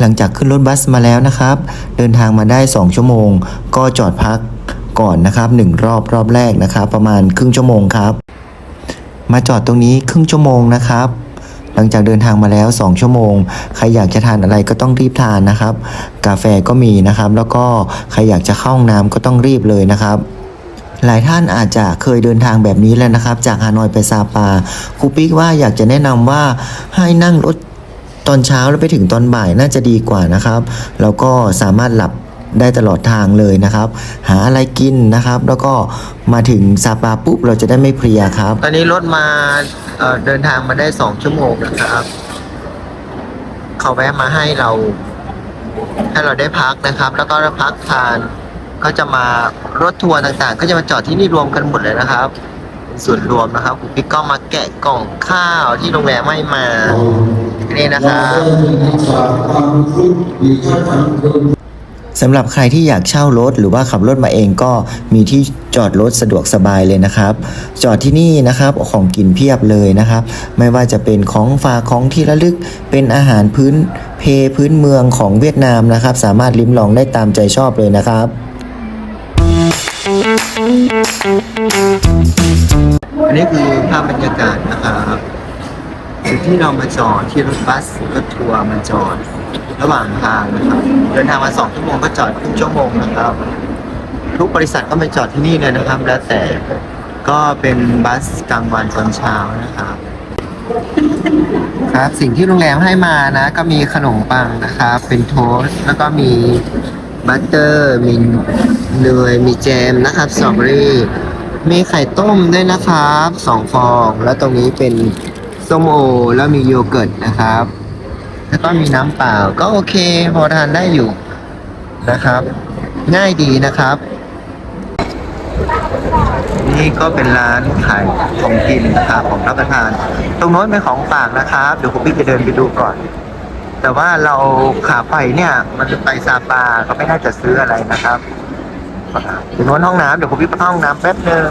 หลังจากขึ้นรถบัสมาแล้วนะครับ เดินทางมาได้ 2 ชั่วโมง ก็จอดพักก่อนนะครับหนึ่งรอบรอบแรกนะครับ ประมาณครึ่งชั่วโมงครับ มาจอดตรงนี้ครึ่งชั่วโมงนะครับหลังจากเดินทางมาแล้ว 2 ชั่วโมง ใครอยากจะทานอะไรก็ต้องรีบทานนะครับ กาแฟก็มีนะครับ แล้วก็ใครอยากจะเข้าห้องน้ำก็ต้องรีบเลยนะครับ หลายท่านอาจจะเคยเดินทางแบบนี้แล้วนะครับ จากฮานอยไปซาปาครูปิ๊กว่าอยากจะแนะนำว่าให้นั่งรถ ตอนเช้าแล้วไปถึงตอนบ่ายน่าจะดีกว่านะครับ แล้วก็สามารถหลับได้ตลอดทางเลยนะครับ หาอะไรกินนะครับ แล้วก็มาถึงซาปาปุ๊บเราจะได้ไม่เพลียครับ ตอนนี้รถมาเเดินทางมาได้2ชั่วโมงนะครับ เขาแวะมาให้เรา ให้เราได้พักนะครับ แล้วก็พักทานก็จะมารถทัวร์ต่างๆ ก็จะมาจอดที่นี่รวมกันหมดเลยนะครับส่วนรวมนะครับคุณปิ๊กก็มาแกะกล่องข้าวที่โรงแรมให้มา นี่นะครับสำหรับใครที่อยากเช่ารถหรือว่าขับรถมาเองก็มีที่จอดรถสะดวกสบายเลยนะครับ จอดที่นี่นะครับของกินเพียบเลยนะครับ ไม่ว่าจะเป็นของฝากของที่ระลึกเป็นอาหารพื้นเพพื้นเมืองของเวียดนามนะครับ สามารถลิ้มลองได้ตามใจชอบเลยนะครับอันนี้คือภาพบรรยากาศนะครับ จุดที่เรามาจอดที่รถบัสรถทัวร์มาจอดระหว่างทางนะครับ เดินทางมาสองชั่วโมงก็จอดครึ่งชั่วโมงนะครับ ทุกบริษัทก็มาจอดที่นี่เลยนะครับ แล้วแต่ก็เป็นบัสกลางวันตอนเช้านะครับครับสิ่งที่โรงแรมให้มานะ ก็มีขนมปังนะครับ เป็นโทสต์แล้วก็มีบัตเตอร์มีเนยมีแจมนะครับสตรอเบอรี่มีไข่ต้มด้วยนะครับสองฟอง แล้วตรงนี้เป็น ส้มโอ แล้วมีโยเกิร์ตนะครับ แล้วก็มีน้ำเปล่าก็โอเคพอทานได้อยู่นะครับ ง่ายดีนะครับ นี่ก็เป็นร้านขายของกินนะครับของรับประทาน ตรงโน้นเป็นของฝากนะครับ เดี๋ยวคุณพี่จะเดินไปดูก่อน แต่ว่าเราขาไปเนี่ย มันจะไปซาปาก็ไม่น่าจะซื้ออะไรนะครับตรงโน้นห้องน้ำเดี๋ยวคุณพี่ไปห้องน้ำแป๊บนึง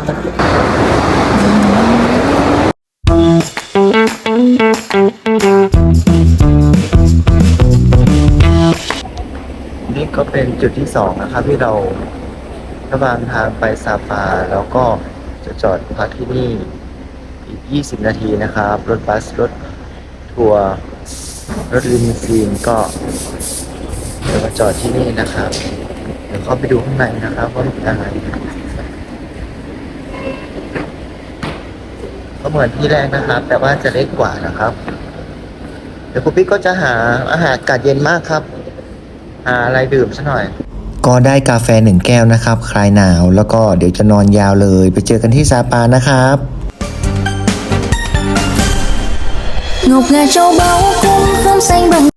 นี่ก็เป็นจุดที่สองนะครับที่เราระหว่างทางไปซาปาแล้วก็จะจอดพักที่นี่อีก 20 นาทีนะครับ รถบัสรถทัวร์รถลิมซีนก็เดี๋ยวมาจอดที่นี่นะครับ เดี๋ยวเข้าไปดูข้างในนะครับว่ามีอะไรก็เหมือนที่แรกนะครับ แต่ว่าจะเล็กกว่านะครับ เดี๋ยวคุณปิ๊กก็จะหาอาหารอากาศเย็นมากครับ หาอะไรดื่มซะหน่อย ก็ได้กาแฟหนึ่งแก้วนะครับ คลายหนาวแล้วก็เดี๋ยวจะนอนยาวเลย ไปเจอกันที่ซาปานะครับ Ngọc là châu báu cũng không xanh bằng